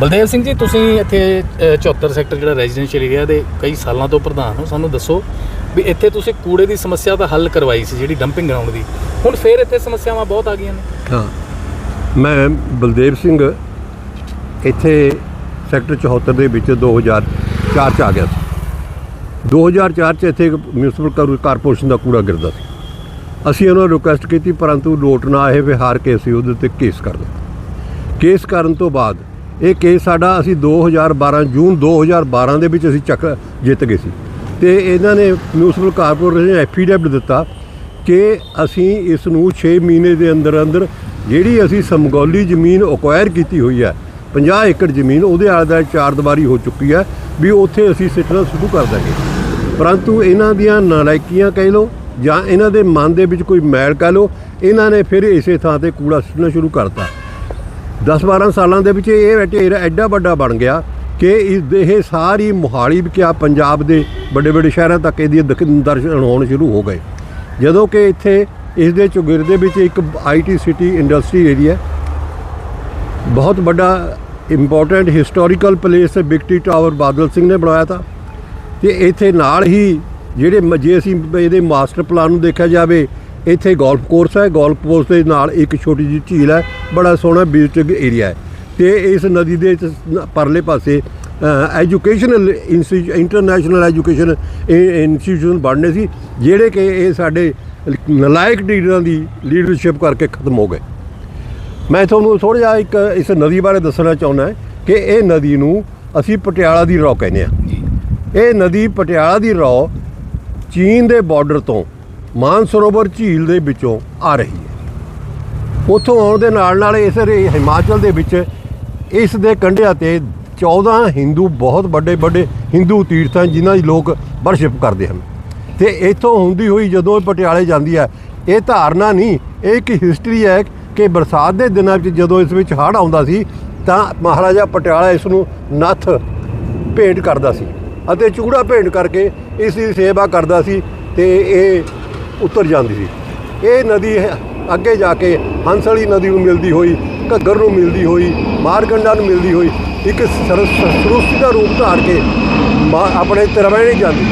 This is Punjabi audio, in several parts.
ਬਲਦੇਵ ਸਿੰਘ ਜੀ ਤੁਸੀਂ ਇੱਥੇ ਅ, 74 ਸੈਕਟਰ ਜਿਹੜਾ ਰੈਜ਼ੀਡੈਂਸ਼ੀਅਲ ਏਰੀਆ ਦੇ ਕਈ ਸਾਲਾਂ ਤੋਂ ਪ੍ਰਧਾਨ ਹੋ ਸਾਨੂੰ ਦੱਸੋ ਵੀ ਇੱਥੇ ਤੁਸੀਂ ਕੂੜੇ ਦੀ ਸਮੱਸਿਆ ਦਾ ਹੱਲ ਕਰਵਾਈ ਸੀ ਜਿਹੜੀ ਡੰਪਿੰਗ ਗਰਾਊਂਡ ਦੀ। ਹੁਣ ਫੇਰ ਇੱਥੇ ਸਮੱਸਿਆਵਾਂ ਬਹੁਤ ਆ ਗਈਆਂ ਨੇ। ਹਾਂ। ਮੈਂ ਬਲਦੇਵ ਸਿੰਘ ਇੱਥੇ ਸੈਕਟਰ 74 ਦੇ ਵਿੱਚ 2004 ਚ ਆ ਗਿਆ ਸੀ। 2004 ਚ ਇੱਥੇ ਇੱਕ ਮਿਊਨਿਸਪਲ ਕਾਰਪੋਰੇਸ਼ਨ ਦਾ ਕੂੜਾ ਗਿਰਦਾ ਸੀ। ਅਸੀਂ ਉਹਨਾਂ ਨੂੰ ਰਿਕੁਐਸਟ ਕੀਤੀ ਪਰੰਤੂ ਲੋਟ ਨਾ ਆਏ ਵਿਹਾਰ ਕੇ ਅਸੀਂ ਉਹਦੇ ਤੇ ਕੇਸ ਕਰ ਦਿੱਤਾ। ਕੇਸ ਕਰਨ ਤੋਂ ਬਾਅਦ ਇਹ ਕੇਸ ਸਾਡਾ ਅਸੀਂ 2012 ਜੂਨ 2012 ਦੇ ਵਿੱਚ ਅਸੀਂ ਚੱਕ, ਜਿੱਤ ਗਏ ਸੀ। ਤੇ ਇਹਨਾਂ ਨੇ ਮਿਊਨਿਸਪਲ ਕਾਰਪੋਰੇਸ਼ਨ ਨੇ ਐਫੀਡੈਵਿਟ ਦਿੱਤਾ ਕਿ ਅਸੀਂ ਇਸ ਨੂੰ 6 ਮਹੀਨੇ ਦੇ ਅੰਦਰ ਅੰਦਰ ਜਿਹੜੀ ਅਸੀਂ ਸਮਗੌਲੀ ਜ਼ਮੀਨ ਅਕਵਾਇਰ ਕੀਤੀ ਹੋਈ ਹੈ 50 ਏਕੜ ਜ਼ਮੀਨ, ਉਹਦੇ ਆਲੇ ਦੁਆਲੇ ਚਾਰ ਦੀਵਾਰੀ ਹੋ ਚੁੱਕੀ ਹੈ ਵੀ ਉੱਥੇ ਅਸੀਂ ਸਿੱਟਣਾ ਸ਼ੁਰੂ ਕਰ ਦਾਂਗੇ। ਪਰੰਤੂ ਇਹਨਾਂ ਦੀਆਂ ਨਾਲਾਇਕੀਆਂ ਕਹਿ ਲਓ ਜਾਂ ਇਹਨਾਂ ਦੇ ਮਨ ਦੇ ਵਿੱਚ ਕੋਈ ਮੈਲ ਕਹਿ ਲਓ, ਇਹਨਾਂ ਨੇ ਫਿਰ ਇਸੇ ਥਾਂ ਤੇ ਕੂੜਾ ਸਿੱਟਣਾ ਸ਼ੁਰੂ ਕਰਤਾ। 10-12 ਸਾਲਾਂ ਦੇ ਵਿੱਚ ਇਹ ਢੇਰ ਐਡਾ ਵੱਡਾ ਬਣ ਗਿਆ ਕਿ ਇਸ ਇਹ ਸਾਰੀ ਮੁਹਾਲੀ ਕਿਆ ਪੰਜਾਬ ਦੇ ਵੱਡੇ ਵੱਡੇ ਸ਼ਹਿਰਾਂ ਤੱਕ ਇਹਦੀ ਦਰਸ਼ਨ ਹੋਣ ਸ਼ੁਰੂ ਹੋ ਗਏ। ਜਦੋਂ ਕਿ ਇੱਥੇ ਇਸ ਦੇ ਚੁਗਿਰ ਦੇ ਵਿੱਚ ਇੱਕ ਆਈਟੀ ਸਿਟੀ ਇੰਡਸਟਰੀ ਏਰੀਆ ਬਹੁਤ ਵੱਡਾ ਇੰਪੋਰਟੈਂਟ ਹਿਸਟੋਰੀਕਲ ਪਲੇਸ ਹੈ ਬਿਗਟੀ ਟਾਵਰ ਬਾਦਲ ਸਿੰਘ ਨੇ ਬਣਾਇਆ ਤਾ। ਤੇ ਇੱਥੇ ਨਾਲ ਹੀ ਜਿਹੜੇ ਮ- ਜੇ ਅਸੀਂ ਇਹਦੇ ਮਾਸਟਰ ਪਲਾਨ ਨੂੰ ਦੇਖਿਆ ਜਾਵੇ ਇੱਥੇ ਗੋਲਫ ਕੋਰਸ ਹੈ। ਗੋਲਫ ਕੋਰਸ ਦੇ ਨਾਲ ਇੱਕ ਛੋਟੀ ਜਿਹੀ ਝੀਲ ਹੈ। ਬੜਾ ਸੋਹਣਾ ਬੀਚਿੰਗ ਏਰੀਆ ਹੈ। ਤੇ ਇਸ ਨਦੀ ਦੇ ਪਰਲੇ ਪਾਸੇ ਐਜੂਕੇਸ਼ਨਲ ਇੰਟਰਨੈਸ਼ਨਲ ਐਜੂਕੇਸ਼ਨ ਇੰਸਟੀਟਿਊਸ਼ਨ ਬਣਨੇ ਸੀ ਜਿਹੜੇ ਕਿ ਇਹ ਸਾਡੇ ਨਲਾਇਕ ਲੀਡਰਾਂ ਦੀ ਲੀਡਰਸ਼ਿਪ ਕਰਕੇ ਖਤਮ ਹੋ ਗਏ। ਮੈਂ ਤੁਹਾਨੂੰ ਥੋੜਾ ਜਿਹਾ ਇੱਕ ਇਸ ਨਦੀ ਬਾਰੇ ਦੱਸਣਾ ਚਾਹੁੰਦਾ ਕਿ ਇਹ ਨਦੀ ਨੂੰ ਅਸੀਂ ਪਟਿਆਲਾ ਦੀ ਰੌ ਕਹਿੰਦੇ ਆ ਇਹ ਨਦੀ ਪਟਿਆਲਾ ਦੀ ਰੌ ਚੀਨ ਦੇ ਬਾਰਡਰ ਤੋਂ ਮਾਨਸਰੋਵਰ ਝੀਲ ਦੇ ਵਿੱਚੋਂ ਆ ਰਹੀ ਹੈ। ਉੱਥੋਂ ਆਉਣ ਦੇ ਨਾਲ ਨਾਲ ਇਸ ਹਿਮਾਚਲ ਦੇ ਵਿੱਚ ਇਸ ਦੇ ਕੰਢਿਆਂ ਤੇ 14 ਹਿੰਦੂ, ਬਹੁਤ ਵੱਡੇ ਵੱਡੇ ਹਿੰਦੂ ਤੀਰਥ ਹਨ, ਜਿਨ੍ਹਾਂ ਦੀ ਲੋਕ ਵਰਸ਼ਿਪ ਕਰਦੇ ਹਨ। ਤੇ ਇੱਥੋਂ ਹੁੰਦੀ ਹੋਈ ਜਦੋਂ ਇਹ ਪਟਿਆਲੇ ਜਾਂਦੀ ਹੈ, ਇਹ ਧਾਰਨਾ ਨਹੀਂ, ਇਹ ਇੱਕ ਹਿਸਟਰੀ ਹੈ ਕਿ ਬਰਸਾਤ ਦੇ ਦਿਨਾਂ ਵਿੱਚ ਜਦੋਂ ਇਸ ਵਿੱਚ ਹੜ੍ਹ ਆਉਂਦਾ ਸੀ, ਤਾਂ ਮਹਾਰਾਜਾ ਪਟਿਆਲਾ ਇਸ ਨੂੰ ਨੱਥ ਭੇਂਟ ਕਰਦਾ ਸੀ। ਅਤੇ ਚੂੜਾ ਭੇਂਟ ਕਰਕੇ ਇਸ ਦੀ ਸੇਵਾ ਕਰਦਾ ਸੀ ਤੇ ਇਹ ਉਤਰ ਜਾਂਦੀ ਸੀ। ਇਹ ਨਦੀ ਹੈ- ਅੱਗੇ ਜਾ ਕੇ ਹੰਸਲੀ ਨਦੀ ਨੂੰ ਮਿਲਦੀ ਹੋਈ, ਘੱਗਰ ਨੂੰ ਮਿਲਦੀ ਹੋਈ ਮਾਰਕੰਡਾ ਨੂੰ ਮਿਲਦੀ ਹੋਈ, ਇੱਕ ਸਰਸ- ਸਰੂਸਤੀ ਦਾ ਰੂਪ ਧਾਰ ਕੇ ਮਾ- ਆਪਣੇ ਤਰਵੈਣੀ ਜਾਂਦੀ।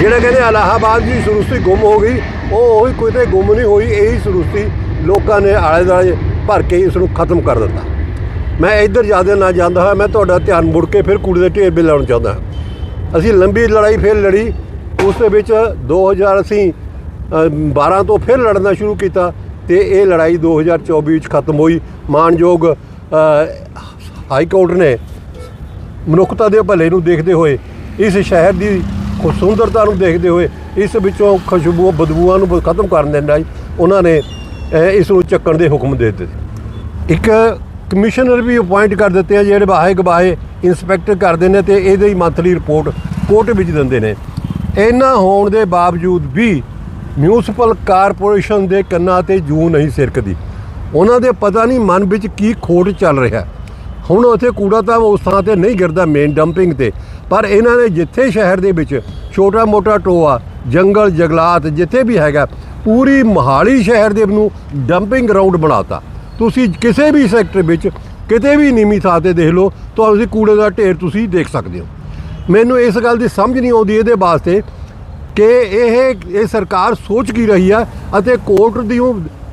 ਜਿਹੜੇ ਕਹਿੰਦੇ ਇਲਾਹਾਬਾਦ ਦੀ ਸਰੂਸਤੀ ਗੁੰਮ ਹੋ ਗਈ, ਉਹ ਉਹੀ ਕੋਈ ਤੇ ਗੁੰਮ ਨਹੀਂ ਹੋਈ, ਇਹੀ ਸਰੂਸਤੀ ਲੋਕਾਂ ਨੇ ਆਲੇ ਦੁਆਲੇ ਭਰ ਕੇ ਇਸ ਨੂੰ ਖਤਮ ਕਰ ਦਿੱਤਾ। ਮੈਂ ਇੱਧਰ ਜ਼ਿਆਦਾ ਨਾ ਜਾਂਦਾ ਹਾਂ ਮੈਂ ਤੁਹਾਡਾ ਧਿਆਨ ਮੁੜ ਕੇ ਫਿਰ ਕੂੜੇ ਦੇ ਢੇਰ 'ਤੇ ਲਾਉਣਾ ਚਾਹੁੰਦਾ। ਹਾਂ। ਅਸੀਂ ਲੰਬੀ ਲੜਾਈ ਫਿਰ ਲੜੀ, ਉਸ ਦੇ ਵਿੱਚ 2000 ਅਸੀਂ 12 ਤੋਂ ਫਿਰ ਲੜਨਾ ਸ਼ੁਰੂ ਕੀਤਾ ਤੇ ਇਹ ਲੜਾਈ 2024 ਵਿੱਚ ਖਤਮ ਹੋਈ। ਮਾਨਯੋਗ ਹਾਈ ਕੋਰਟ ਨੇ ਮਨੁੱਖਤਾ ਦੇ ਭਲੇ ਨੂੰ ਦੇਖਦੇ ਹੋਏ, ਇਸ ਸ਼ਹਿਰ ਦੀ ਸੁੰਦਰਤਾ ਨੂੰ ਦੇਖਦੇ ਹੋਏ, ਇਸ ਵਿੱਚੋਂ ਖੁਸ਼ਬੂ ਬਦਬੂਆਂ ਨੂੰ ਖਤਮ ਕਰਨ ਦੇ ਲਈ ਉਹਨਾਂ ਨੇ ਇਸ ਨੂੰ ਚੱਕਣ ਦੇ ਹੁਕਮ ਦੇ ਦਿੱਤੇ। ਇੱਕ ਕਮਿਸ਼ਨਰ ਵੀ ਅਪਾਇੰਟ ਕਰ ਦਿੱਤੇ ਆ, ਜਿਹੜੇ ਬਾਹੇ ਗਵਾਹੇ ਇਨਸਪੈਕਟਰ ਕਰਦੇ ਨੇ ਤੇ ਇਹਦੀ ਮੰਥਲੀ ਰਿਪੋਰਟ ਕੋਰਟ ਵਿੱਚ ਦਿੰਦੇ ਨੇ। ਇਹਨਾਂ ਹੋਣ ਦੇ ਬਾਵਜੂਦ ਵੀ ਮਿਊਨਿਸਪਲ ਕਾਰਪੋਰੇਸ਼ਨ ਦੇ ਕੰਨਾਂ ਤੇ ਜੂ ਨਹੀਂ ਸਿਰਕਦੀ। ਉਹਨਾਂ ਦੇ ਪਤਾ ਨਹੀਂ ਮਨ ਵਿੱਚ ਕੀ ਖੋਟ ਚੱਲ ਰਿਹਾ। ਹੁਣ ਉੱਥੇ ਕੂੜਾ ਤਾਂ ਉਸ ਥਾਂ ਤੇ ਨਹੀਂ ਗਿਰਦਾ ਮੇਨ ਡੰਪਿੰਗ ਤੇ। ਪਰ ਇਹਨਾਂ ਨੇ ਜਿੱਥੇ ਸ਼ਹਿਰ ਦੇ ਵਿੱਚ ਛੋਟਾ ਮੋਟਾ ਟੋਆ, ਜੰਗਲ, ਜੰਗਲਾਤ ਜਿੱਥੇ ਵੀ ਹੈਗਾ, ਪੂਰੀ ਮਹਾਲੀ ਸ਼ਹਿਰ ਦੇ ਨੂੰ ਡੰਪਿੰਗ ਗਰਾਊਂਡ ਬਣਾਤਾ। ਤੁਸੀਂ ਕਿਸੇ ਵੀ ਸੈਕਟਰ ਵਿੱਚ ਕਿਤੇ ਵੀ ਨੀਵੀਂ ਥਾਂ ਤੇ ਦੇਖ ਲਓ ਤੁਸੀਂ ਕੂੜੇ ਦਾ ਢੇਰ ਤੁਸੀਂ ਦੇਖ ਸਕਦੇ ਹੋ। ਮੈਨੂੰ ਇਸ ਗੱਲ ਦੀ ਸਮਝ ਨਹੀਂ ਆਉਂਦੀ ਇਹਦੇ ਵਾਸਤੇ ਕਿ ਇਹ ਇਹ ਸਰਕਾਰ ਸੋਚ ਕੀ ਰਹੀ ਹੈ ਅਤੇ ਕੋਰਟ ਦੀ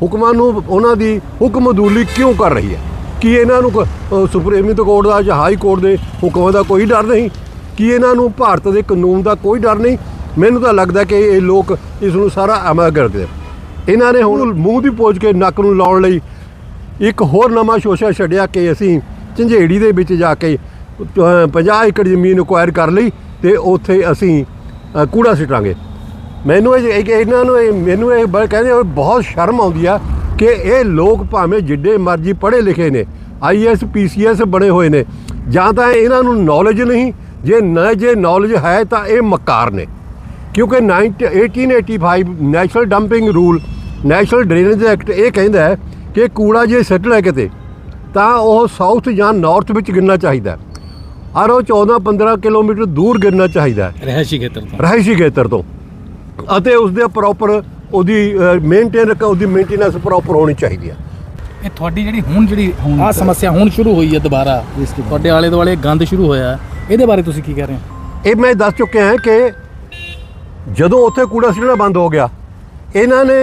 ਹੁਕਮਾਂ ਨੂੰ ਉਹਨਾਂ ਦੀ ਹੁਕਮਦੂਲੀ ਕਿਉਂ ਕਰ ਰਹੀ ਹੈ? ਕੀ ਇਹਨਾਂ ਨੂੰ ਕ- ਸੁਪਰੀਮ ਕੋਰਟ ਦਾ ਜਾਂ ਹਾਈ ਕੋਰਟ ਦੇ ਹੁਕਮਾਂ ਦਾ ਕੋਈ ਡਰ ਨਹੀਂ? ਕੀ ਇਹਨਾਂ ਨੂੰ ਭਾਰਤ ਦੇ ਕਾਨੂੰਨ ਦਾ ਕੋਈ ਡਰ ਨਹੀਂ? ਮੈਨੂੰ ਤਾਂ ਲੱਗਦਾ ਕਿ ਇਹ ਲੋਕ ਇਸ ਨੂੰ ਸਾਰਾ ਅਮਲ ਕਰਦੇ ਇਹਨਾਂ ਨੇ ਹੁਣ ਮੂੰਹ ਦੀ ਪੋਜ ਕੇ ਨੱਕ ਨੂੰ ਲਾਉਣ ਲਈ ਇੱਕ ਹੋਰ ਨਵਾਂ ਸ਼ੋਸ਼ਾ ਛੱਡਿਆ ਕਿ ਅਸੀਂ ਝੰਝੇੜੀ ਦੇ ਵਿੱਚ ਜਾ ਕੇ ਅ, 50 ਏਕੜ ਜ਼ਮੀਨ ਅਕਵਾਇਰ ਕਰ ਲਈ ਤੇ ਉੱਥੇ ਅਸੀਂ ਕੂੜਾ ਸਿੱਟਾਂਗੇ ਮੈਨੂੰ ਇਹ ਇਹ- ਇਹਨਾਂ ਨੂੰ ਇਹ- ਮੈਨੂੰ ਇਹ ਬ- ਕਹਿੰਦੇ ਹੋਏ ਬਹੁਤ ਸ਼ਰਮ ਆਉਂਦੀ ਆ ਕਿ ਇਹ ਲੋਕ ਭਾਵੇਂ ਜਿੱਡੇ ਮਰਜ਼ੀ ਪੜ੍ਹੇ ਲਿਖੇ ਨੇ ਆਈਐਸ ਪੀਸੀਐਸ ਬਣੇ ਹੋਏ ਨੇ, ਜਾਂ ਤਾਂ ਇਹਨਾਂ ਨੂੰ ਨੌਲੇਜ ਨਹੀਂ, ਜੇ ਨਾ ਜੇ ਨੌਲੇਜ ਹੈ ਤਾਂ ਇਹ ਮਕਾਰ ਨੇ ਕਿਉਂਕਿ 19 1885 national dumping rule national drainage act ਇਹ ਕਹਿੰਦਾ ਹੈ ਕਿ ਕੂੜਾ ਜੇ ਸਿੱਟ ਲੈ ਕਿਤੇ, ਤਾਂ ਉਹ ਸਾਊਥ ਜਾਂ ਨਾਰਥ ਵਿੱਚ ਗਿਣਨਾ ਚਾਹੀਦਾ ਹੈ। ਔਰ ਉਹ 14 15 ਕਿਲੋਮੀਟਰ ਦੂਰ ਗਿਰਨਾ ਚਾਹੀਦਾ ਹੈ। ਰਹਿਸ਼ੀ ਖੇਤਰ ਤੋਂ। ਰਹਾਇਸ਼ੀ ਖੇਤਰ ਤੋਂ। ਅਤੇ ਉਸ ਦੇ ਪ੍ਰੋਪਰ ਉਹਦੀ ਮੇਨਟੇਨ ਉਹਦੀ ਮੇਨਟੇਨੈਂਸ ਪ੍ਰੋਪਰ ਹੋਣੀ ਚਾਹੀਦੀ ਹੈ। ਇਹ ਤੁਹਾਡੀ ਜਿਹੜੀ ਹੁਣ ਜਿਹੜੀ ਆ ਸਮੱਸਿਆ ਹੁਣ ਸ਼ੁਰੂ ਹੋਈ ਹੈ ਦੁਬਾਰਾ। ਤੁਹਾਡੇ ਆਲੇ ਦੁਆਲੇ ਗੰਦ ਸ਼ੁਰੂ ਹੋਇਆ ਹੈ। ਇਹਦੇ ਬਾਰੇ ਤੁਸੀਂ ਕੀ ਕਹਿ ਰਹੇ ਹੋ? ਇਹ ਮੈਂ ਦੱਸ ਚੁੱਕਿਆ ਹਾਂ ਕਿ ਜਦੋਂ ਉੱਥੇ ਕੂੜਾ ਸਿੱਟਣਾ ਬੰਦ ਹੋ ਗਿਆ ਇਹਨਾਂ ਨੇ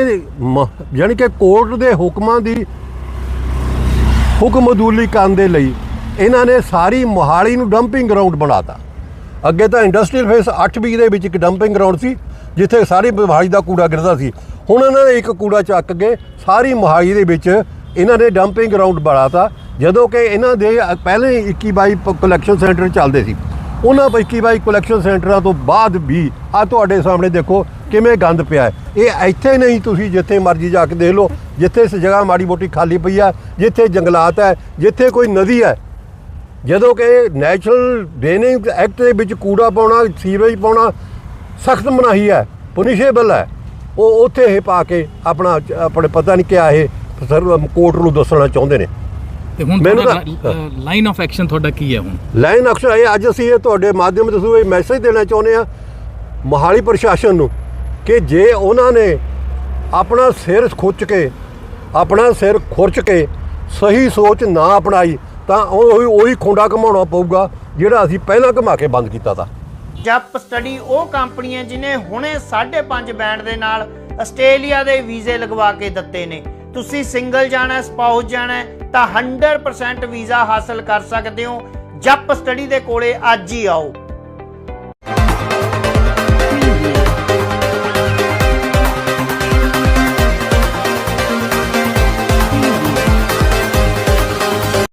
ਯਾਨੀ ਕਿ ਕੋਰਟ ਦੇ ਹੁਕਮਾਂ ਦੀ ਹੁਕਮ ਅਦੂਲੀ ਕਰਨ ਦੇ ਲਈ ਇਹਨਾਂ ਨੇ ਸਾਰੀ ਮੋਹਾਲੀ ਨੂੰ ਡੰਪਿੰਗ ਗਰਾਊਂਡ ਬਣਾਤਾ। ਅੱਗੇ ਤਾਂ ਇੰਡਸਟਰੀਅਲ ਫੇਸ 8B ਦੇ ਵਿੱਚ ਇੱਕ ਡੰਪਿੰਗ ਗਰਾਊਂਡ ਸੀ, ਜਿੱਥੇ ਸਾਰੀ ਮੋਹਾਲੀ ਦਾ ਕੂੜਾ ਗਿਰਦਾ ਸੀ। ਹੁਣ ਇਹਨਾਂ ਨੇ ਇੱਕ ਕੂੜਾ ਚੱਕ ਕੇ ਸਾਰੀ ਮੋਹਾਲੀ ਦੇ ਵਿੱਚ ਇਹਨਾਂ ਨੇ ਡੰਪਿੰਗ ਗਰਾਊਂਡ ਬਣਾਤਾ, ਜਦੋਂ ਕਿ ਇਹਨਾਂ ਦੇ ਪਹਿਲੇ 21 ਬਾਈ ਕਲੈਕਸ਼ਨ ਸੈਂਟਰ ਚੱਲਦੇ ਸੀ। ਉਹਨਾਂ 21 ਬਾਈ ਕਲੈਕਸ਼ਨ ਸੈਂਟਰਾਂ ਤੋਂ ਬਾਅਦ ਵੀ ਆ ਤੁਹਾਡੇ ਸਾਹਮਣੇ ਦੇਖੋ ਕਿਵੇਂ ਗੰਦ ਪਿਆ ਹੈ। ਇਹ ਇੱਥੇ ਨਹੀਂ ਤੁਸੀਂ ਜਿੱਥੇ ਮਰਜ਼ੀ ਜਾ ਕੇ ਦੇਖ ਲਓ, ਜਿੱਥੇ ਇਸ ਜਗ੍ਹਾ ਮਾੜੀ ਮੋਟੀ ਖਾਲੀ ਪਈ ਆ, ਜਿੱਥੇ ਜੰਗਲਾਤ ਹੈ, ਜਿੱਥੇ ਕੋਈ ਨਦੀ ਹੈ ਜਦੋਂ ਕਿ ਨੈਚੁਰਲ ਡਰੇਨਿੰਗ ਐਕਟ ਦੇ ਵਿੱਚ ਕੂੜਾ ਪਾਉਣਾ ਸੀਵਰੇਜ ਪਾਉਣਾ ਸਖਤ ਮਨਾਹੀ ਹੈ ਪੁਨਿਸ਼ੇਬਲ ਹੈ। ਉਹ ਉੱਥੇ ਇਹ ਪਾ ਕੇ ਆਪਣਾ ਆਪਣੇ ਪਤਾ ਨਹੀਂ ਕਿਆ ਇਹ ਸਰ ਕੋਰਟ ਨੂੰ ਦੱਸਣਾ ਚਾਹੁੰਦੇ ਨੇ। ਤੇ ਹੁਣ ਲਾਈਨ ਆਫ ਐਕਸ਼ਨ ਤੁਹਾਡਾ ਕੀ ਹੈ ਹੁਣ? ਲਾਈਨ ਅਕਸਰ ਇਹ ਅੱਜ ਅਸੀਂ ਇਹ ਤੁਹਾਡੇ ਮਾਧਿਅਮ ਤੋਂ ਇਹ ਮੈਸੇਜ ਦੇਣਾ ਚਾਹੁੰਦੇ ਆ ਮੋਹਾਲੀ ਪ੍ਰਸ਼ਾਸਨ ਨੂੰ ਕਿ ਜੇ ਉਹਨਾਂ ਨੇ ਆਪਣਾ ਸਿਰ ਖੁੱਚ ਕੇ ਆਪਣਾ ਸਿਰ ਖੁਰਚ ਕੇ ਸਹੀ ਸੋਚ ਨਾ ਅਪਣਾਈ ਤਾਂ ਉਹ ਉਹੀ ਖੁੰਡਾ ਘਮਾਉਣਾ ਪਊਗਾ, ਜਿਹੜਾ ਅਸੀਂ ਪਹਿਲਾਂ ਘਮਾ ਕੇ ਬੰਦ ਕੀਤਾ ਤਾ। ਜਪ ਸਟੱਡੀ ਉਹ ਕੰਪਨੀ ਹੈ ਜਿਨੇ ਹੁਣੇ 5.5 ਬੈਂਡ ਦੇ ਨਾਲ ਆਸਟ੍ਰੇਲੀਆ ਦੇ ਵੀਜ਼ੇ ਲਗਵਾ ਕੇ ਦਿੱਤੇ ਨੇ। ਤੁਸੀਂ ਸਿੰਗਲ ਜਾਣਾ, ਸਪਾਊਸ ਜਾਣਾ, ਤਾਂ 100% ਵੀਜ਼ਾ ਹਾਸਲ ਕਰ ਸਕਦੇ ਹੋ। ਜਪ ਸਟੱਡੀ ਦੇ ਕੋਲੇ ਅੱਜ ਹੀ ਆਓ।